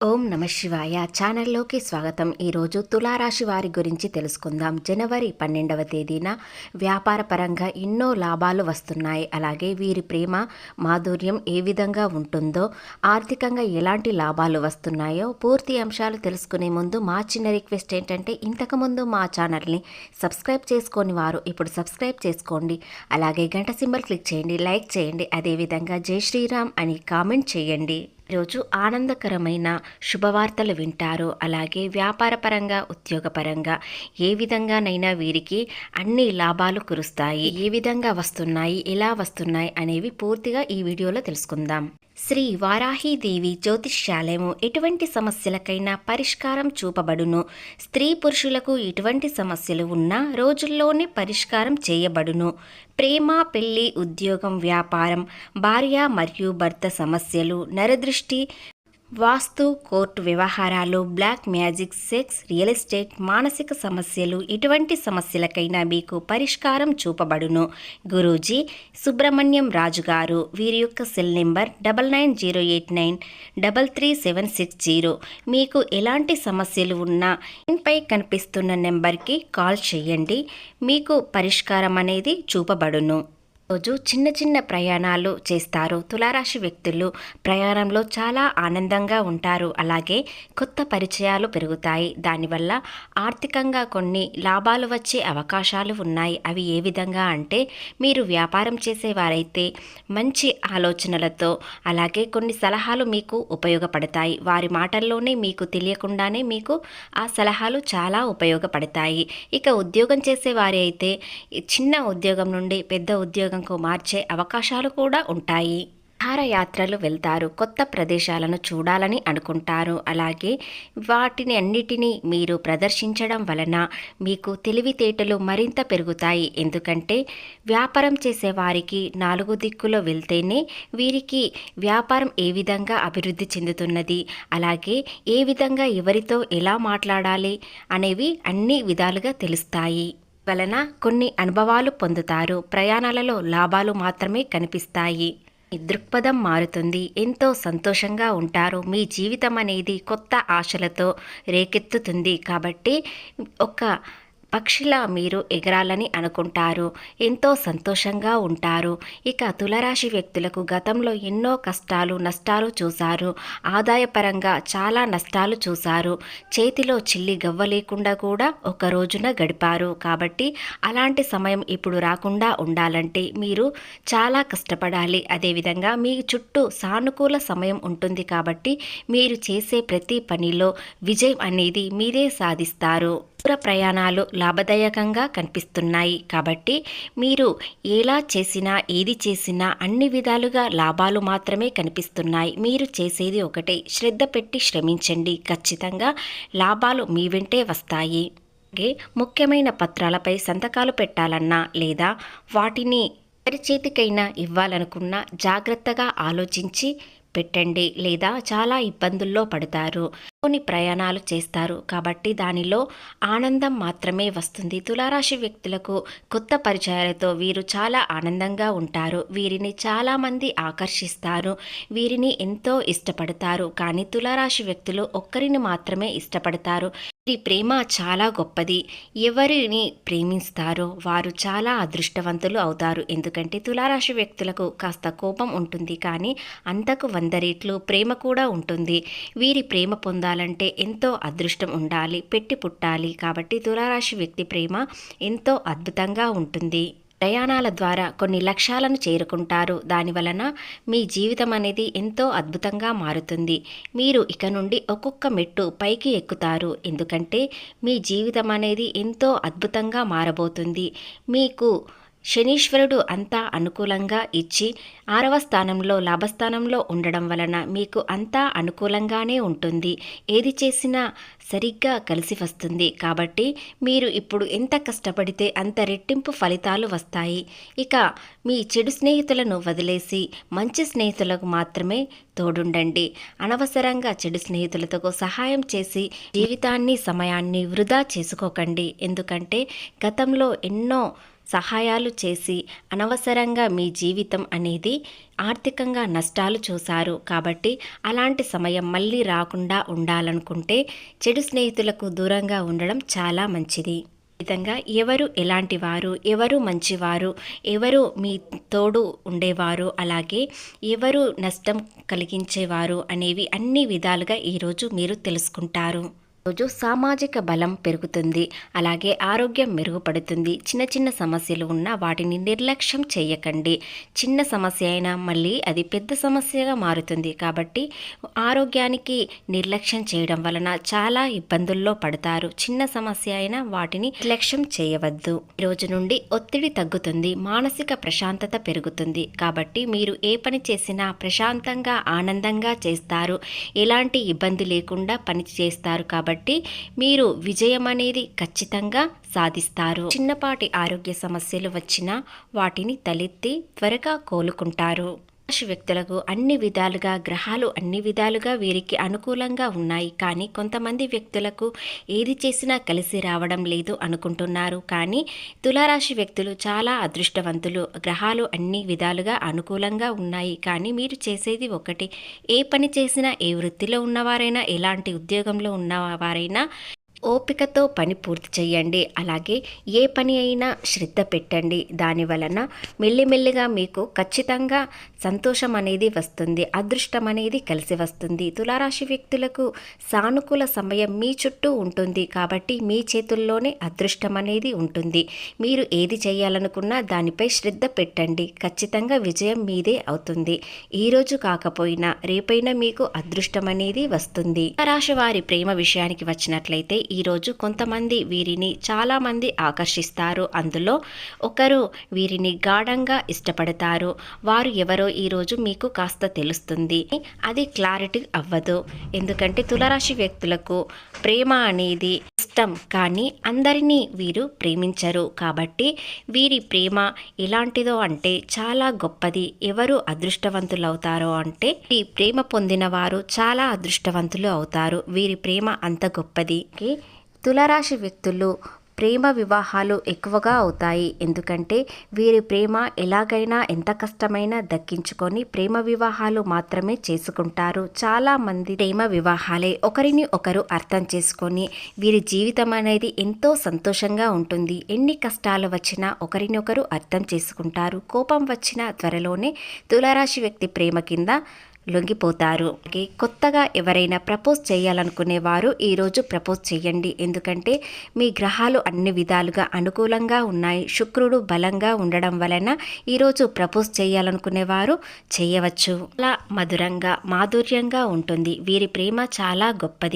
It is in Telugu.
ఓం నమ శివాయ. ఛానల్లోకి స్వాగతం. ఈరోజు తులారాశి వారి గురించి తెలుసుకుందాం. జనవరి పన్నెండవ తేదీన వ్యాపార పరంగా ఎన్నో లాభాలు వస్తున్నాయి. అలాగే వీరి ప్రేమ మాధుర్యం ఏ విధంగా ఉంటుందో ఆర్థికంగా ఎలాంటి లాభాలు వస్తున్నాయో పూర్తి అంశాలు తెలుసుకునే ముందు మా చిన్న రిక్వెస్ట్ ఏంటంటే ఇంతకుముందు మా ఛానల్ని సబ్స్క్రైబ్ చేసుకొని వారు ఇప్పుడు సబ్స్క్రైబ్ చేసుకోండి. అలాగే గంట సింబల్ క్లిక్ చేయండి లైక్ చేయండి. అదేవిధంగా జై శ్రీరామ్ అని కామెంట్ చేయండి. రోజు ఆనందకరమైన శుభవార్తలు వింటారు. అలాగే వ్యాపారపరంగా ఉద్యోగపరంగా ఏ విధంగానైనా వీరికి అన్ని లాభాలు కురుస్తాయి. ఏ విధంగా వస్తున్నాయి ఎలా వస్తున్నాయి అనేవి పూర్తిగా ఈ వీడియోలో తెలుసుకుందాం. శ్రీ వారాహీదేవి జ్యోతిష్యాలయము ఎటువంటి సమస్యలకైనా పరిష్కారం చూపబడును. స్త్రీ పురుషులకు ఎటువంటి సమస్యలు ఉన్నా రోజుల్లోనే పరిష్కారం చేయబడును. ప్రేమ పెళ్ళి ఉద్యోగం వ్యాపారం భార్య మరియు భర్త సమస్యలు నరదృష్టి వాస్తు కోర్టు వ్యవహారాలు black magic sex real estate మానసిక సమస్యలు ఇటువంటి సమస్యలకైనా మీకు పరిష్కారం చూపబడును. గురూజీ సుబ్రహ్మణ్యం రాజు గారు వీరి యొక్క cell number double nine zero eight nine double three seven six zero. మీకు ఎలాంటి సమస్యలు ఉన్నా పై కనిపిస్తున్న నెంబర్కి కాల్ చేయండి. మీకు పరిష్కారం అనేది చూపబడును. రోజు చిన్న చిన్న ప్రయాణాలు చేస్తారు. తులారాశి వ్యక్తులు ప్రయాణంలో చాలా ఆనందంగా ఉంటారు. అలాగే కొత్త పరిచయాలు పెరుగుతాయి. దానివల్ల ఆర్థికంగా కొన్ని లాభాలు వచ్చే అవకాశాలు ఉన్నాయి. అవి ఏ విధంగా అంటే మీరు వ్యాపారం చేసేవారైతే మంచి ఆలోచనలతో అలాగే కొన్ని సలహాలు మీకు ఉపయోగపడతాయి. వారి మాటల్లోనే మీకు తెలియకుండానే మీకు ఆ సలహాలు చాలా ఉపయోగపడతాయి. ఇక ఉద్యోగం చేసేవారి అయితే చిన్న ఉద్యోగం నుండి పెద్ద ఉద్యోగం మార్గంకు మార్చే అవకాశాలు కూడా ఉంటాయి. విహారయాత్రలు వెళ్తారు. కొత్త ప్రదేశాలను చూడాలని అనుకుంటారు. అలాగే వాటిని అన్నిటినీ మీరు ప్రదర్శించడం వలన మీకు తెలివితేటలు మరింత పెరుగుతాయి. ఎందుకంటే వ్యాపారం చేసేవారికి నాలుగు దిక్కులో వెళ్తేనే వీరికి వ్యాపారం ఏ విధంగా అభివృద్ధి చెందుతున్నది అలాగే ఏ విధంగా ఎవరితో ఎలా మాట్లాడాలి అనేవి అన్ని విధాలుగా తెలుస్తాయి. వలన కొన్ని అనుభవాలు పొందుతారు. ప్రయాణాలలో లాభాలు మాత్రమే కనిపిస్తాయి. దృక్పథం మారుతుంది. ఎంతో సంతోషంగా ఉంటారు. మీ జీవితం అనేది కొత్త ఆశలతో రేకెత్తుతుంది. కాబట్టి ఒక పక్షిలా మీరు ఎగరాలని అనుకుంటారు. ఎంతో సంతోషంగా ఉంటారు. ఇక తులరాశి వ్యక్తులకు గతంలో ఎన్నో కష్టాలు నష్టాలు చూశారు. ఆదాయపరంగా చాలా నష్టాలు చూశారు. చేతిలో చిల్లి గవ్వ లేకుండా కూడా ఒక రోజున గడిపారు. కాబట్టి అలాంటి సమయం ఇప్పుడు రాకుండా ఉండాలంటే మీరు చాలా కష్టపడాలి. అదేవిధంగా మీ చుట్టూ సానుకూల సమయం ఉంటుంది కాబట్టి మీరు చేసే ప్రతి పనిలో విజయం అనేది మీరే సాధిస్తారు. దూర ప్రయాణాలు లాభదాయకంగా కనిపిస్తున్నాయి. కాబట్టి మీరు ఎలా చేసినా ఏది చేసినా అన్ని విధాలుగా లాభాలు మాత్రమే కనిపిస్తున్నాయి. మీరు చేసేది ఒకటే. శ్రద్ధ పెట్టి శ్రమించండి. ఖచ్చితంగా లాభాలు మీ వెంటే వస్తాయి. అలాగే ముఖ్యమైన పత్రాలపై సంతకాలు పెట్టాలన్నా లేదా వాటిని చేతికైనా ఇవ్వాలనుకున్నా జాగ్రత్తగా ఆలోచించి పెట్టండి లేదా చాలా ఇబ్బందుల్లో పడతారు. కొన్ని ప్రయాణాలు చేస్తారు కాబట్టి దానిలో ఆనందం మాత్రమే వస్తుంది. తులారాశి వ్యక్తులకు కొత్త పరిచయాలతో వీరు చాలా ఆనందంగా ఉంటారు. వీరిని చాలామంది ఆకర్షిస్తారు. వీరిని ఎంతో ఇష్టపడతారు. కానీ తులారాశి వ్యక్తులు ఒక్కరిని మాత్రమే ఇష్టపడతారు. వీరి ప్రేమ చాలా గొప్పది. ఎవరిని ప్రేమిస్తారో వారు చాలా అదృష్టవంతులు అవుతారు. ఎందుకంటే తులారాశి వ్యక్తులకు కాస్త కోపం ఉంటుంది. కానీ అంతకు వంద రేట్లు ప్రేమ కూడా ఉంటుంది. వీరి ప్రేమ పొందాలంటే ఎంతో అదృష్టం ఉండాలి. పెట్టి పుట్టాలి. కాబట్టి తులారాశి వ్యక్తి ప్రేమ ఎంతో అద్భుతంగా ఉంటుంది. ప్రయాణాల ద్వారా కొన్ని లక్ష్యాలను చేరుకుంటారు. దానివలన మీ జీవితం అనేది ఎంతో అద్భుతంగా మారుతుంది. మీరు ఇక నుండి ఒక్కొక్క మెట్టు పైకి ఎక్కుతారు. ఎందుకంటే మీ జీవితం అనేది ఎంతో అద్భుతంగా మారబోతుంది. మీకు శనీశ్వరుడు అంతా అనుకూలంగా ఇచ్చి ఆరవ స్థానంలో లాభస్థానంలో ఉండడం వలన మీకు అంతా అనుకూలంగానే ఉంటుంది. ఏది చేసినా సరిగ్గా కలిసి వస్తుంది. కాబట్టి మీరు ఇప్పుడు ఎంత కష్టపడితే అంత రెట్టింపు ఫలితాలు వస్తాయి. ఇక మీ చెడు స్నేహితులను వదిలేసి మంచి స్నేహితులకు మాత్రమే తోడుండండి. అనవసరంగా చెడు స్నేహితులతో సహాయం చేసి జీవితాన్ని సమయాన్ని వృధా చేసుకోకండి. ఎందుకంటే గతంలో ఎన్నో సహాయాలు చేసి అనవసరంగా మీ జీవితం అనేది ఆర్థికంగా నష్టాలు చూశారు. కాబట్టి అలాంటి సమయం మళ్ళీ రాకుండా ఉండాలనుకుంటే చెడు స్నేహితులకు దూరంగా ఉండడం చాలా మంచిది. విధంగా ఎవరు ఎలాంటి వారు ఎవరు మంచివారు ఎవరు మీ తోడు ఉండేవారు అలాగే ఎవరు నష్టం కలిగించేవారు అనేవి అన్ని విధాలుగా ఈరోజు మీరు తెలుసుకుంటారు. రోజు సామాజిక బలం పెరుగుతుంది అలాగే ఆరోగ్యం మెరుగుపడుతుంది. చిన్న చిన్న సమస్యలు ఉన్నా వాటిని నిర్లక్ష్యం చేయకండి. చిన్న సమస్య అయినా మళ్ళీ అది పెద్ద సమస్యగా మారుతుంది. కాబట్టి ఆరోగ్యానికి నిర్లక్ష్యం చేయడం వలన చాలా ఇబ్బందుల్లో పడతారు. చిన్న సమస్య అయినా వాటిని నిర్లక్ష్యం చేయవద్దు. రోజు నుండి ఒత్తిడి తగ్గుతుంది మానసిక ప్రశాంతత పెరుగుతుంది. కాబట్టి మీరు ఏ పని చేసినా ప్రశాంతంగా ఆనందంగా చేస్తారు. ఎలాంటి ఇబ్బంది లేకుండా పని చేస్తారు. కాబట్టి మీరు విజయం అనేది ఖచ్చితంగా సాధిస్తారు. చిన్నపాటి ఆరోగ్య సమస్యలు వచ్చినా వాటిని తలెత్తి త్వరగా కోలుకుంటారు. రాశి వ్యక్తులకు అన్ని విధాలుగా గ్రహాలు అన్ని విధాలుగా వీరికి అనుకూలంగా ఉన్నాయి. కానీ కొంతమంది వ్యక్తులకు ఏది చేసినా కలిసి రావడం లేదు అనుకుంటున్నారు. కానీ తులారాశి వ్యక్తులు చాలా అదృష్టవంతులు. గ్రహాలు అన్ని విధాలుగా అనుకూలంగా ఉన్నాయి. కానీ మీరు చేసేది ఒకటి ఏ పని చేసినా ఏ వృత్తిలో ఉన్నవారైనా ఎలాంటి ఉద్యోగంలో ఉన్నవారైనా ఓపికతో పని పూర్తి చేయండి. అలాగే ఏ పని అయినా శ్రద్ధ పెట్టండి. దాని వలన మెల్లిమెల్లిగా మీకు ఖచ్చితంగా సంతోషం అనేది వస్తుంది అదృష్టం అనేది కలిసి వస్తుంది. తులారాశి వ్యక్తులకు సానుకూల సమయం మీ చుట్టూ ఉంటుంది కాబట్టి మీ చేతుల్లోనే అదృష్టం అనేది ఉంటుంది. మీరు ఏది చేయాలనుకున్నా దానిపై శ్రద్ధ పెట్టండి. ఖచ్చితంగా విజయం మీదే అవుతుంది. ఈరోజు కాకపోయినా రేపైనా మీకు అదృష్టం అనేది వస్తుంది. రాశి వారి ప్రేమ విషయానికి వచ్చినట్లయితే ఈరోజు కొంతమంది వీరిని చాలామంది ఆకర్షిస్తారు. అందులో ఒకరు వీరిని గాఢంగా ఇష్టపడతారు. వారు ఎవరో ఈరోజు మీకు కాస్త తెలుస్తుంది. అది క్లారిటీ అవ్వదు. ఎందుకంటే తులరాశి వ్యక్తులకు ప్రేమ అనేది ఇష్టం. కానీ అందరినీ వీరు ప్రేమించరు. కాబట్టి వీరి ప్రేమ ఎలాంటిదో అంటే చాలా గొప్పది. ఎవరు అదృష్టవంతులు అవుతారో అంటే ఈ ప్రేమ పొందిన వారు చాలా అదృష్టవంతులు అవుతారు. వీరి ప్రేమ అంత గొప్పది. తులరాశి వ్యక్తులు ప్రేమ వివాహాలు ఎక్కువగా అవుతాయి. ఎందుకంటే వీరి ప్రేమ ఎలాగైనా ఎంత కష్టమైనా దక్కించుకొని ప్రేమ వివాహాలు మాత్రమే చేసుకుంటారు. చాలా మంది ప్రేమ వివాహాలే ఒకరిని ఒకరు అర్థం చేసుకొని వీరి జీవితం అనేది ఎంతో సంతోషంగా ఉంటుంది. ఎన్ని కష్టాలు వచ్చినా ఒకరినొకరు అర్థం చేసుకుంటారు. కోపం వచ్చినా త్వరలోనే తులారాశి వ్యక్తి ప్రేమ కింద లొంగిపోతారు. కొత్తగా ఎవరైనా ప్రపోజ్ చేయాలనుకునే వారు ఈరోజు ప్రపోజ్ చేయండి. ఎందుకంటే మీ గ్రహాలు అన్ని విధాలుగా అనుకూలంగా ఉన్నాయి. శుక్రుడు బలంగా ఉండడం వలన ఈరోజు ప్రపోజ్ చేయాలనుకునే వారు చేయవచ్చు. అలా మధురంగా మాధుర్యంగా ఉంటుంది. వీరి ప్రేమ చాలా గొప్పది.